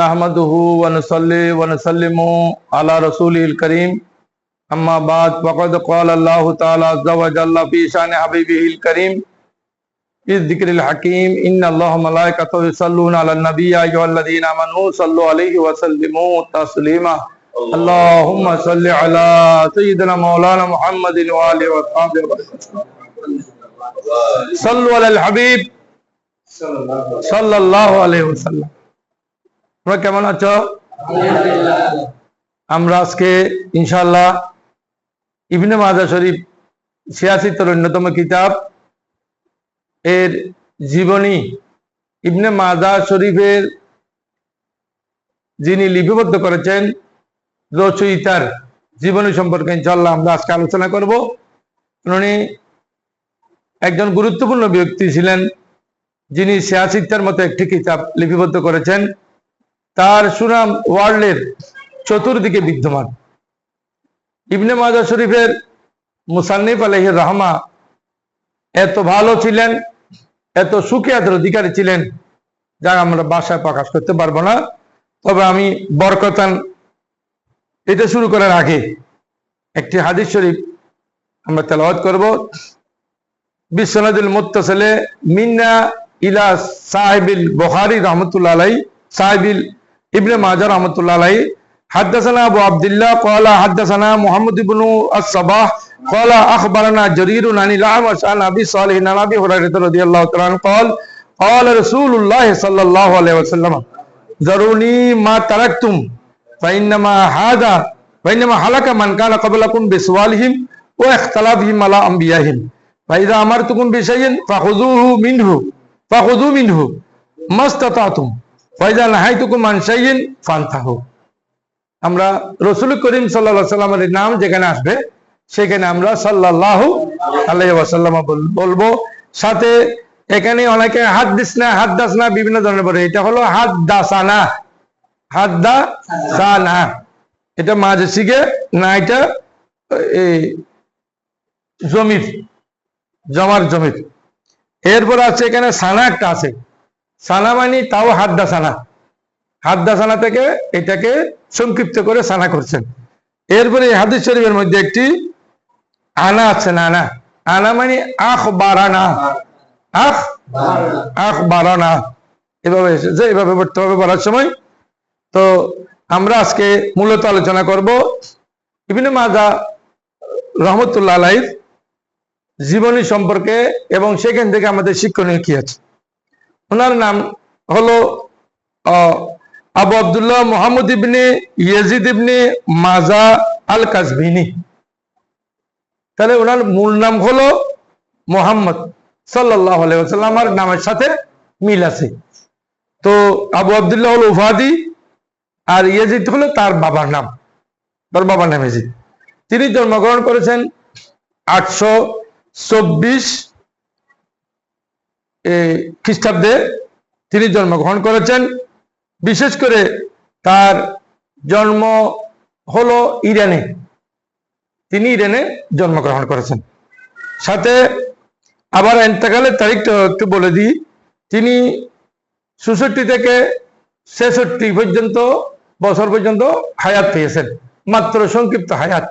نحمده ونصلي ونسلم على رسوله الكريم. أما بعد فقد قال الله تعالى عز وجل في شأن حبيبه الكريم. في الذكر الحكيم إن الله ملائكته يصلون على النبي أيها الذين آمنوا صلوا عليه وسلموا تسليما. اللهم صل على سيدنا مولانا محمد وآله وصحبه صلوا على الحبيب. صلى الله عليه وسلم. তোমরা কেমন আছো? আমরা আজকে, ইনশাআল্লাহ, ইবনে মাজা শরীফ সিয়াসিতের অন্যতম কিতাব। এর জীবনী ইবনে মাজা শরীফের যিনি লিপিবদ্ধ করেছেন, রচয়িতার জীবনী সম্পর্কে ইনশাল্লাহ আমরা আজকে আলোচনা করব। উনি একজন গুরুত্বপূর্ণ ব্যক্তি ছিলেন, যিনি সিয়াসিত্তার মতো একটি কিতাব লিপিবদ্ধ করেছেন। তার সুনাম ওয়ার্ল্ডের চতুর্দিকে বিদ্যমান। ইবনে মাজা শরীফের মুসান্নিফ আলহির রহমা এত ভালো ছিলেন, এত সুখিয়াতের অধিকারী ছিলেন, যা আমরা বাসায় প্রকাশ করতে পারব না। তবে আমি বরকতান এটা শুরু করার আগে একটি হাদিস শরীফ আমরা তেলাওয়াত করব। বিশ্বনাদুল মুত্তাসিলে মিন্না ইলা সাহেবিল বুখারী রাহমাতুল্লাহ আলাই সাহেবিল ابن ماجر رحمت الله عليه. حدثنا أبو عبد الله قال حدثنا محمد بن الصباح قال أخبرنا جرير عن الأعمش عن أبي صالح عن أبي هريرة رضي الله تعالى عنه قال قال رسول الله صلى الله عليه وسلم ذروني ما تركتم فإنما هذا فإنما هلك من كان قبلكم بسوالهم واختلافهم على أنبيائهم. فإذا أمرتكم بشيء فخذوه منه فخذوا منه ما استطعتم. আমরা রসুল করিম সাল্লা সাল্লামের নাম যেখানে আসবে, সেখানে আমরা সাল্লাহ আল্লাহ বলব। সাথে এখানে অনেকে হাত দিস না হাত দাস না, বিভিন্ন ধরনের বলে। এটা হলো হাত দাসানা হাত দা এটা মাঝে শিখে না, এটা এই জমির, জমার জমির। এরপর আছে এখানে সানা একটা আছে। সানা মানে তাও হাদ্দা সানা হাদ্দা সানা থেকে এটাকে সংক্ষিপ্ত করে সানা করছেন। এরপরে হাদিস শরীফের মধ্যে একটি আনা আছে না আনা? আনা মানে আখ বারানা আখ? আখ বারানা এভাবে এসেছে এভাবে পড়তে হবে বলার সময়। তো আমরা আজকে মূলত আলোচনা করব বিভিন্ন মাজা রহমতুল্লাহ আলাইফ জীবনী সম্পর্কে এবং সেখান থেকে আমাদের শিক্ষণীয় কি আছে। ওনার নাম হলো Abu Abdullah Mohammad ibn Yazid ibn Majah al Qazvini তাহলে ওনার মূল নাম হলো মোহাম্মদ সাল্লাহ আলাইসাল্লামার নামের সাথে মিল আছে। তো আবু আবদুল্লাহ হলো উফাদি, আর ইয়াজিদ হলো তার বাবার নাম, তার বাবার নাম ইয়েজিদ। তিনি জন্মগ্রহণ করেছেন আটশো চব্বিশ খ্রিস্টাব্দে তিনি জন্মগ্রহণ করেছেন। বিশেষ করে তার জন্ম হলো ইরানে। তিনি ইরানে জন্মগ্রহণ করেছেন। সাথে আবার এন্তকালের তারিখটা একটু বলে দিই। তিনি চৌষট্টি থেকে ছেষট্টি পর্যন্ত বছর পর্যন্ত হায়াত পেয়েছেন। মাত্র সংক্ষিপ্ত হায়াত।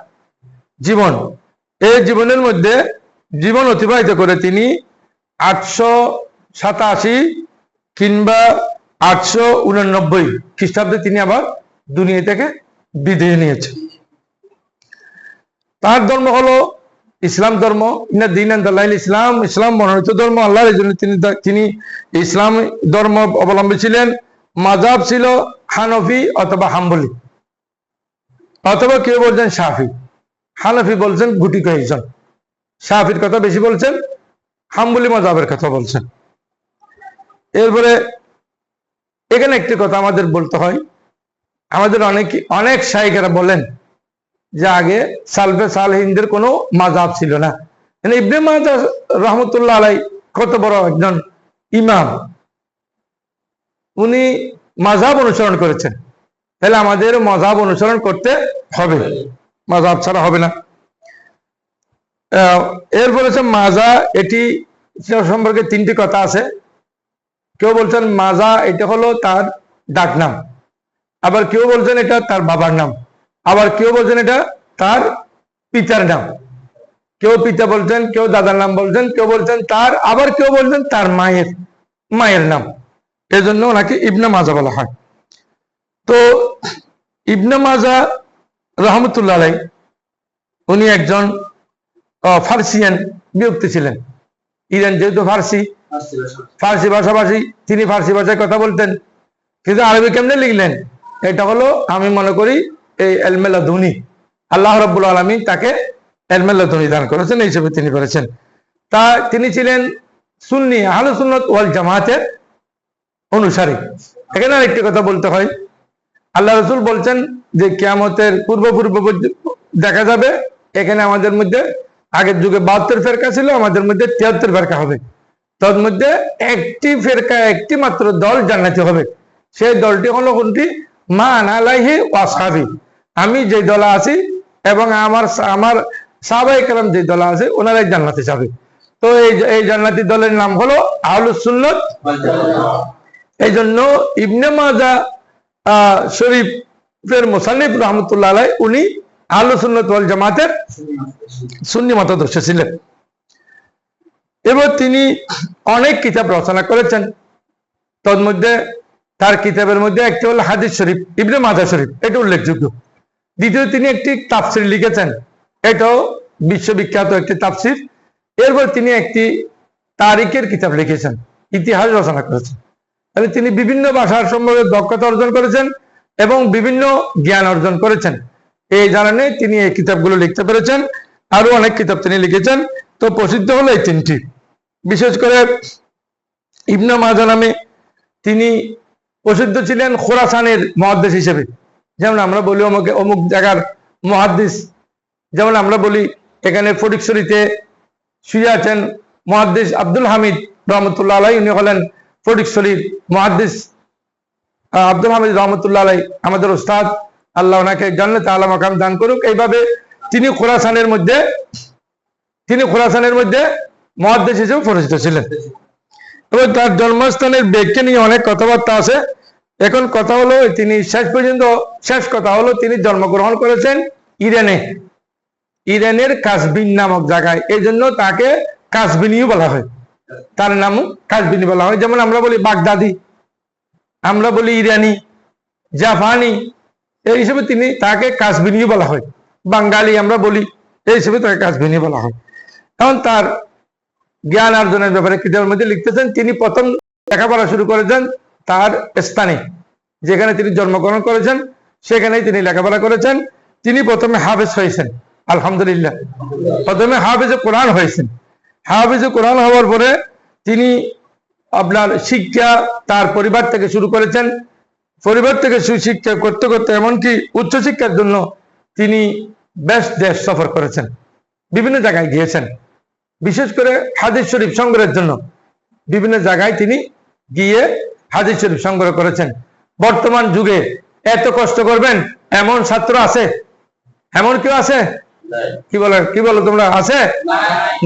জীবন। এই জীবনের মধ্যে জীবন অতিবাহিত করে তিনি আটশো সাতাশি কিংবা আটশো উনানব্বই খ্রিস্টাব্দে তিনি আবার দুনিয়া থেকে বিদায় নিয়েছেন। তার ধর্ম হলো ইসলাম ধর্ম। ইসলাম ইসলাম মনোনীত ধর্ম। আল্লাহর জন্য তিনি তিনি ইসলাম ধর্ম অবলম্বী ছিলেন। মাজাব ছিল হানফি অথবা হাম্বলি। অথবা কেউ বলছেন শাফি। হানফি বলছেন গুটি কয়েকজন শাফির কথা বেশি বলছেন হাম্বলি মজাবের কথা বলছেন। এরপরে এখানে একটি কথা আমাদের বলতে হয়। আমাদের অনেক অনেক শাহিকেরা বলেন যে আগে সালফে সালহিনদের কোনো মাজাব ছিল না। মানে ইবনে রহমতুল্লাহ আলাই কত বড় একজন ইমাম। উনি মাজাব অনুসরণ করেছেন। তাহলে আমাদের মজাব অনুসরণ করতে হবে। মাজাব ছাড়া হবে না। এরপরে হচ্ছে মাজা, এটি সম্পর্কে তিনটি কথা আছে। কেউ বলছেন মাজা, এটা হলো তার ডাক নাম। আবার কেউ বলছেন এটা তার বাবার নাম। আবার কেউ বলছেন এটা তার পিতার নাম। কেউ পিতা বলছেন, কেউ দাদার নাম বলছেন, কেউ বলছেন তার, আবার কেউ বলছেন তার মায়ের মায়ের নাম। এজন্য ওনাকে ইবনে মাজা বলা হয়। তো ইবনে মাজা রহমতুল্লাহ উনি একজন ফার্সিয়ান ব্যক্তি ছিলেন। ইরান যেহেতু ফার্সি ফার্সি ভাষাভাষী তিনি ফার্সি ভাষায় কথা বলতেন। কিন্তু আরবি কেমনে লিখলেন? এটা হলো আমি মনে করি এই এলমেলা ধুনি আল্লাহ রব্বুল আলমী তাকে এলমেলা ধুনি দান করেছেন এই হিসেবে তিনি করেছেন। তা তিনি ছিলেন সুন্নি আহলে সুন্নত ওয়াল জামাতের অনুসারী। এখানে আরেকটি কথা বলতে হয়। আল্লাহ রসুল বলছেন যে কেয়ামতের পূর্ব পূর্ব দেখা যাবে এখানে আমাদের মধ্যে আগের যুগে বাহাত্তর ফেরকা ছিল, আমাদের মধ্যে তিয়াত্তর ফেরকা হবে। তার মধ্যে একটি ফেরকা, একটি মাত্র দল জান্নাতি হবে। সেই দলটি হলো কোনটি? মা আনালাহি ওয়াসাবি আমি যে দলে আছি এবং আমার আমার সাহাবাই কালাম যে দলে আছে, ওনারাই জান্নাতে যাবে। তো এই এই জান্নাতি দলের নাম হলো আহলুস সুন্নত এই জন্য ইবনে মাজা শরীফের মোসান্নিফ রহমতুল্লাহ উনি আহলুস সুন্নত ওয়াল জামাতের সুন্নি মতাদর্শ ছিলেন। এবার তিনি অনেক কিতাব রচনা করেছেন। তন্মধ্যে তার কিতাবের মধ্যে একটি হল হাদিস শরীফ, ইবনে মাদা শরীফ, এটা উল্লেখযোগ্য। দ্বিতীয় তিনি একটি তাফসির লিখেছেন, এটাও বিশ্ববিখ্যাত একটি তাফসির। এরপর তিনি একটি তারিখের কিতাব লিখেছেন, ইতিহাস রচনা করেছেন। তাহলে তিনি বিভিন্ন ভাষার সম্পর্কে দক্ষতা অর্জন করেছেন এবং বিভিন্ন জ্ঞান অর্জন করেছেন। এই কারণে তিনি এই কিতাবগুলো লিখতে পেরেছেন। আরও অনেক কিতাব তিনি লিখেছেন। তো প্রসিদ্ধ হলো এই তিনটি। বিশেষ করে ইবনা মাজা নামে তিনি প্রসিদ্ধ ছিলেন খোরাসানের মহাদ্দেশ হিসেবে। যেমন আমরা বলি অমুক অমুক জায়গার মহাদ্দিস যেমন আমরা বলি এখানে ফটিকশরীতে শুয়ে আছেন মহাদ্দিস আব্দুল হামিদ রহমতুল্লাহ আলাই। উনি হলেন ফটিকশরীর মহাদ্দিস আহ, আব্দুল হামিদ রহমতুল্লাহ আলাই আমাদের ওস্তাদ। আল্লাহ ওনাকে জান্নাত আলা মাকাম দান করুক। এইভাবে তিনি খোরাসানের মধ্যে, তিনি খোরাসানের মধ্যে মহাদেশ হিসেবে পরিচিত ছিলেন। এবং তার জন্মস্থানের ব্যক্তি নিয়ে অনেক কথাবার্তা আছে। এখন কথা হলো, তিনি শেষ পর্যন্ত, শেষ কথা হলো, তিনি জন্মগ্রহণ করেছেন ইরানে। ইরানের কাসবিন নামক জায়গায়। এই জন্য তাকে কাসবিনিও বলা হয়। তার নাম কাসবিনি বলা হয়। যেমন আমরা বলি বাগদাদি, আমরা বলি ইরানি, জাপানি এই হিসেবে তিনি তাকে কাসবিনিও বলা হয়। বাঙালি আমরা বলি, এই হিসেবে তাকে কাসবিনি বলা হয়। এখন তার জ্ঞান অর্জনের ব্যাপারে কিতাবের মধ্যে লিখতেছেন, তিনি প্রথম লেখাপড়া শুরু করেছেন তার স্থানে, যেখানে তিনি জন্মগ্রহণ করেছেন, সেখানেই তিনি লেখাপড়া করেছেন। তিনি প্রথমে হাফেজ হয়েছেন, আলহামদুলিল্লাহ। প্রথমে হাফেজে কোরআন হয়েছেন। হাফেজে কোরআন হওয়ার পরে তিনি আপনার শিক্ষা তার পরিবার থেকে শুরু করেছেন পরিবার থেকে সুশিক্ষা করতে করতে এমনকি উচ্চশিক্ষার জন্য তিনি বেশ দেশ সফর করেছেন বিভিন্ন জায়গায় গিয়েছেন। বিশেষ করে হাদিস শরীফ সংগ্রহের জন্য বিভিন্ন জায়গায় তিনি গিয়ে হাদিস শরীফ সংগ্রহ করেছেন। বর্তমান যুগে এত কষ্ট করবেন এমন ছাত্র আছে? এমন কেউ আছে? কি বলো কি বলো তোমরা আছে?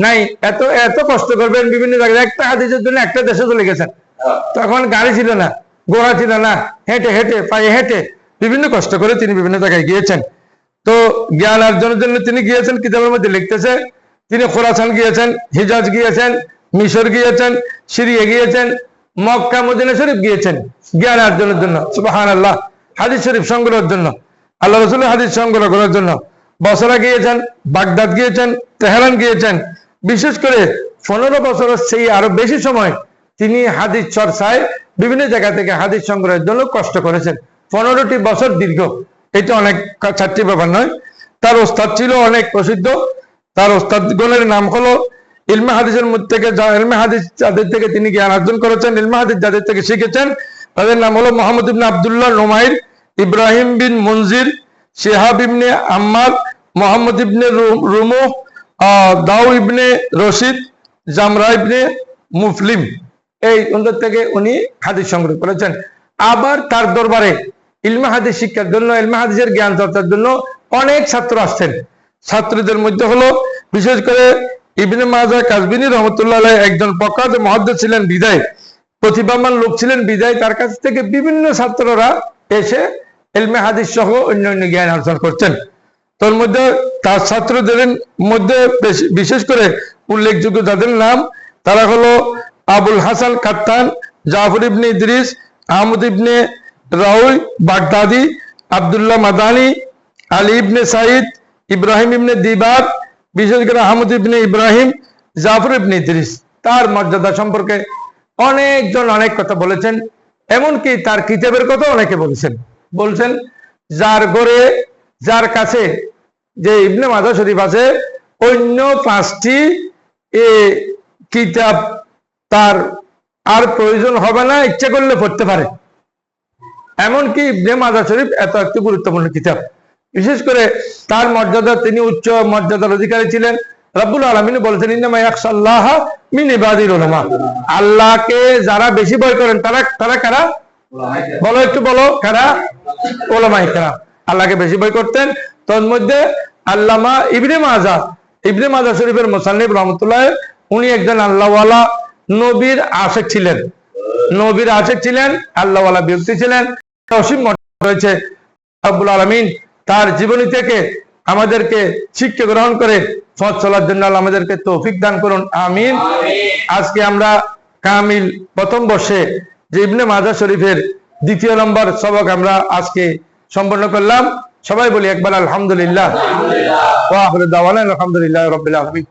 নাই। এত এত কষ্ট করবেন বিভিন্ন জায়গায় একটা হাদিসের জন্য একটা দেশে চলে গেছেন। তখন গাড়ি ছিল না। গোড়া ছিল হেঁটে হেঁটে, পায়ে হেঁটে বিভিন্ন কষ্ট করে তিনি বিভিন্ন জায়গায় গিয়েছেন। তো জ্ঞান অর্জনের জন্য তিনি গিয়েছেন, কিতাবের মধ্যে লিখতেছে, তিনি খোরাসান গিয়েছেন, হিজাজ গিয়েছেন, মিশর গিয়েছেন, সিরিয়া গিয়েছেন, মক্কা, মদিনা শরীফ গিয়েছেন জ্ঞান অর্জনের জন্য সুবাহান আল্লাহ হাদিস শরীফ সংগ্রহের জন্য, আল্লাহ রসুলের হাদিস সংগ্রহ করার জন্য। বসরা গিয়েছেন, বাগদাদ গিয়েছেন, তেহরান গিয়েছেন। বিশেষ করে পনেরো বছরের সেই আরও বেশি সময় তিনি হাদিস চর্চায় বিভিন্ন জায়গা থেকে হাদিস সংগ্রহের জন্য কষ্ট করেছেন। পনেরোটি বছর দীর্ঘ। এটা অনেক চারটি ব্যাপার নয়। তার ওস্তাদ ছিল অনেক প্রসিদ্ধ। তার ওস্তাদ ওস্তাদগণের নাম হলো ইলমে হাদিসের মধ্যে থেকে ইলমে হাদিস যাদের থেকে তিনি জ্ঞান অর্জন করেছেন, ইলমে হাদিস যাদের থেকে শিখেছেন, তাদের নাম হলো মোহাম্মদ ইবনে আবদুল্লাহ নোমাইর, ইব্রাহিম বিন মনজির, শিহাব ইবনে আম্মার, মোহাম্মদ ইবনে রুমু দাউ ইবনে রশিদ, জামরা ইবনে মুফলিম। এই ওদের থেকে উনি হাদিস সংগ্রহ করেছেন। আবার তার দরবারে ইলমা হাদিস শিক্ষার জন্য, ইলমা হাদিসের জ্ঞান চর্চার জন্য অনেক ছাত্র আসছেন। ছাত্রদের মধ্যে হলো, বিশেষ করে ইবনে মাজা কাজবিনী রহমতুল্লাহ একজন প্রখ্যাত মহাদ্দ ছিলেন বিদায়। প্রতিভাবান লোক ছিলেন বিদায়, তার কাছ থেকে বিভিন্ন ছাত্ররা এসে এলমে হাদিস সহ অন্য অন্য জ্ঞান অর্জন করছেন। তোর মধ্যে, তার ছাত্রদের মধ্যে বেশ- বিশেষ করে উল্লেখযোগ্য যাদের নাম, তারা হলো Abul Hasan Qattan Jafar ibn Idris, Ahmad ibn Raul, Baghdadi, Abdullah Madani, Ali ibn Said Ibrahim ibn Dibar বিশেষ করে আহমদ ইবনে ইব্রাহিম, জাফর ইবনে ইদ্রিস। তার মর্যাদা সম্পর্কে অনেকজন অনেক কথা বলেছেন, এমনকি তার কিতাবের কথা অনেকে বলেছেন। বলছেন, যার ঘরে, যার কাছে যে ইবনে মাদা শরীফ আছে, অন্য পাঁচটি এ কিতাব তার আর প্রয়োজন হবে না, ইচ্ছা করলে পড়তে পারে। এমনকি ইবনে মাজা শরীফ এত একটি গুরুত্বপূর্ণ কিতাব। বিশেষ করে তার মর্যাদা, তিনি উচ্চ মর্যাদার অধিকারী ছিলেন। রব্বুল আলমিন বলেছেন, ইন্নামা ইয়াকশাল্লাহ মিন উলামা। আল্লাহকে যারা বেশি ভয় করেন, তারা তারা কারা? বলো একটু বলো, কারা? ওলামাই কারা আল্লাহকে বেশি ভয় করতেন। তন্মধ্যে আল্লামা ইবনে মাজা ইবনে মাজা শরীফের মোসান্নিব রহমতুল্লাহ, উনি একজন আল্লাহওয়ালা। নবীর আশেক ছিলেন। নবীর আশেক ছিলেন আল্লাহওয়ালা ব্যক্তি ছিলেন অসীম রয়েছে। আব্বুল আলমিন তার জীবনী থেকে আমাদেরকে শিক্ষা গ্রহণ করে পথ চলার জন্য আমাদেরকে তৌফিক দান করুন। আমিন। আজকে আমরা কামিল প্রথম বর্ষে যে ইবনে মাজা শরীফের দ্বিতীয় নম্বর সবক আমরা আজকে সম্পন্ন করলাম। সবাই বলি একবার আলহামদুলিল্লাহ। আলহামদুলিল্লাহ রাব্বিল আলামিন।